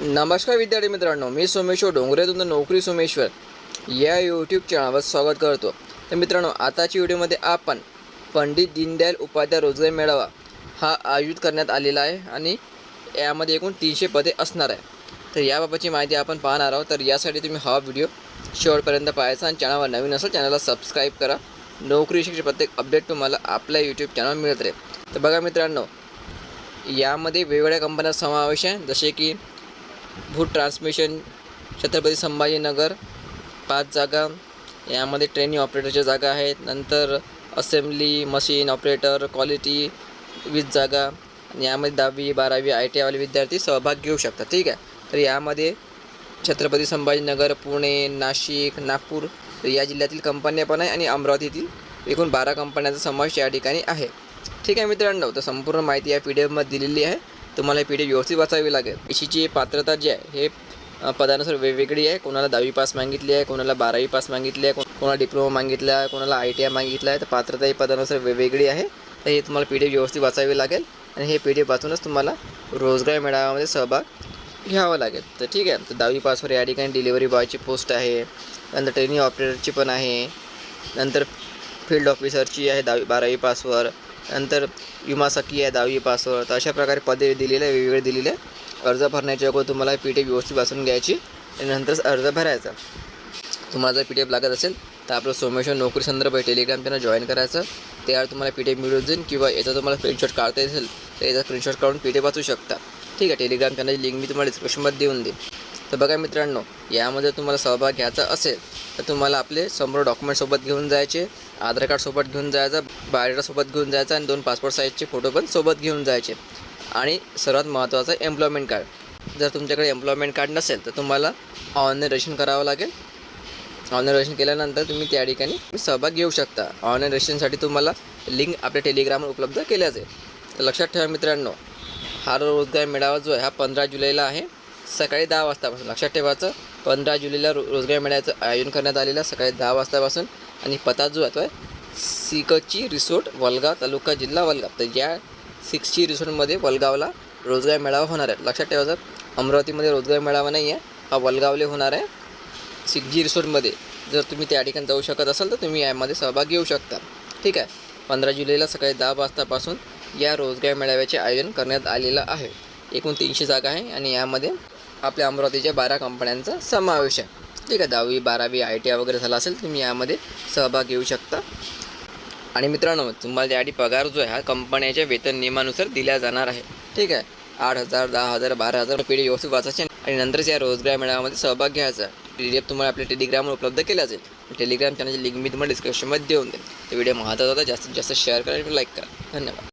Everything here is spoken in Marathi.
नमस्कार विद्यार्थी मित्रांनो मी सोमेश्वर डोंगरे तुमचं नोकरी सोमेश्वर या यूट्यूब चॅनलवर स्वागत करतो. तर मित्रांनो आताच्या व्हिडिओमध्ये आपण पंडित दीनदयाल उपाध्याय रोजगार मेळावा हा आयोजित करण्यात आलेला आहे आणि यामध्ये एकूण तीनशे पदे असणार आहे. तर याबाबतची माहिती आपण पाहणार आहोत. तर यासाठी तुम्ही हा व्हिडिओ शेवटपर्यंत पाहायचा आणि चॅनलवर नवीन असेल चॅनलला सबस्क्राईब करा. नोकरीविषयीचे प्रत्येक अपडेट तुम्हाला आपल्या यूट्यूब चॅनलवर मिळत राहील. तर बघा मित्रांनो यामध्ये वेगवेगळ्या कंपन्या समावेश आहे. जसे की भूत ट्रान्समिशन छत्रपती संभाजीनगर पाच जागा. यामध्ये ट्रेनिंग ऑपरेटरच्या जागा आहेत. नंतर असेंब्ली मशीन ऑपरेटर क्वालिटी वीस जागा. आणि यामध्ये दहावी बारावी आय टी आयवाले विद्यार्थी सहभाग घेऊ शकतात. ठीक आहे? तर यामध्ये छत्रपती संभाजीनगर पुणे नाशिक नागपूर या जिल्ह्यातील कंपन्या पण आहे आणि अमरावतीतील एकूण बारा कंपन्यांचा समावेश या ठिकाणी आहे. ठीक आहे मित्रांनो? तर संपूर्ण माहिती या पी डी एफमध्ये दिलेली आहे. तुम्हाला पी डी एफ व्यवस्थित वाचावी लागेल. याची पात्रता जी आहे हे पदानुसार वेगवेगळी आहे. कोणाला दहावी पास मागितली आहे कोणाला बारावी पास मागितली आहे कोणाला डिप्लोमा मागितला आहे कोणाला आय टी आय मागितला आहे तर पात्रता ही पदानुसार वेगवेगळी आहे. तर हे तुम्हाला पी डी एफ व्यवस्थित वाचावी लागेल आणि हे पी डी एफ वाचूनच तुम्हाला रोजगार मेळाव्यामध्ये सहभाग घ्यावा लागेल. तर ठीक आहे तर दहावी पासवर या ठिकाणी डिलिव्हरी बॉयची पोस्ट आहे नंतर ट्रेनिंग ऑपरेटरची पण आहे नंतर फील्ड ऑफिसरची आहे दहावी बारावी पासवर. नंतर विमा आहे दहावी पासवर तर अशा प्रकारे पदे दिलेले आहे वेगवेगळे दिलेले आहे. अर्ज भरण्याच्या अगोदर तुम्हाला पी टी एफ व्यवस्थित वाचून घ्यायची आणि नंतरच अर्ज भरायचा. तुम्हाला जर पी डी एफ लागत असेल तर आपलं सोमेश्वर नोकरी संदर्भ टेलिग्राम त्यांना जॉईन करायचं. त्यावर तुम्हाला पी टी एफ मिळून जाईल किंवा याचा तुम्हाला स्क्रीनशॉट काढता असेल तर याचा स्क्रीनशॉट काढून पी टी एफ वाचू शकता. ठीक आहे टेलिग्राम चॅनलची लिंक मी तुम्हाला डिस्क्रिप्शनमध्ये देऊन देईन. तर बघा मित्रांनो यामध्ये तुम्हाला सहभाग घ्यायचा असेल तर तुम्हाला आपले समोर डॉक्युमेंटसोबत घेऊन जायचे. आधार कार्ड सोबत घेऊन जायचं बायोडेटा सोबत घेऊन जायचं आणि दोन पासपोर्ट साईजचे फोटो पण सोबत घेऊन जायचे. आणि सर्वात महत्त्वाचं एम्प्लॉयमेंट कार्ड जर तुमच्याकडे एम्प्लॉयमेंट कार्ड नसेल तर तुम्हाला ऑनलाईन रजिस्ट्रेशन करावं लागेल. ऑनलाईन रजिस्ट्रेशन केल्यानंतर तुम्ही त्या ठिकाणी सहभाग घेऊ शकता. ऑनलाईन रजिस्ट्रेशनसाठी तुम्हाला लिंक आपल्या टेलिग्रामवर उपलब्ध केल्या जाईल. तर लक्षात ठेवा मित्रांनो हा रोजगार मेळावा जो आहे हा पंधरा जुलैला आहे. सकाळी दहा वाजतापासून. लक्षात ठेवायचं पंधरा जुलैला रो रोजगार मेळ्याचं आयोजन करण्यात आलेलं सकाळी दहा वाजतापासून आणि पता जो आहे तो आहे सिकची रिसोर्ट वलगाव तालुका जिल्हा वलगाव. तर या सिक्सची रिसोर्टमध्ये वलगावला रोजगार मेळावा होणार आहे. लक्षात ठेवायचं अमरावतीमध्ये रोजगार मेळावा नाही आहे. हा वलगावले होणार आहे. सिक्जी रिसोर्टमध्ये जर तुम्ही त्या ठिकाणी जाऊ शकत असाल तर तुम्ही यामध्ये सहभाग घेऊ शकता. ठीक आहे. पंधरा जुलैला सकाळी दहा वाजतापासून या रोजगार मेळाव्याचे आयोजन करण्यात आलेलं आहे. एकूण तीनशे जागा आहे आणि यामध्ये आपल्या अमरावतीच्या बारा कंपन्यांचा समावेश आहे. ठीक आहे दहावी बारावी आय टी आय वगैरे झाला असेल तुम्ही यामध्ये सहभाग घेऊ शकता. आणि मित्रांनो तुम्हाला त्यासाठी पगार जो आहे हा कंपन्याच्या वेतन नियमानुसार दिला जाणार आहे. ठीक आहे आठ हजार दहा हजार बारा हजार पिढी व्यवस्थित वाचायचे आणि नंतरच या रोजगार मेळाव्यामध्ये सहभाग घ्यायचा पी डी एफ तुम्हाला आपल्या टेलिग्रामवर उपलब्ध केला जाईल टेलिग्राम चॅनलची लिंक मी तुम्हाला डिस्क्रिप्शनमध्ये देऊन देईल तो व्हिडिओ महत्त्वाचा होता जास्तीत जास्त शेअर करा आणि लाईक करा. धन्यवाद.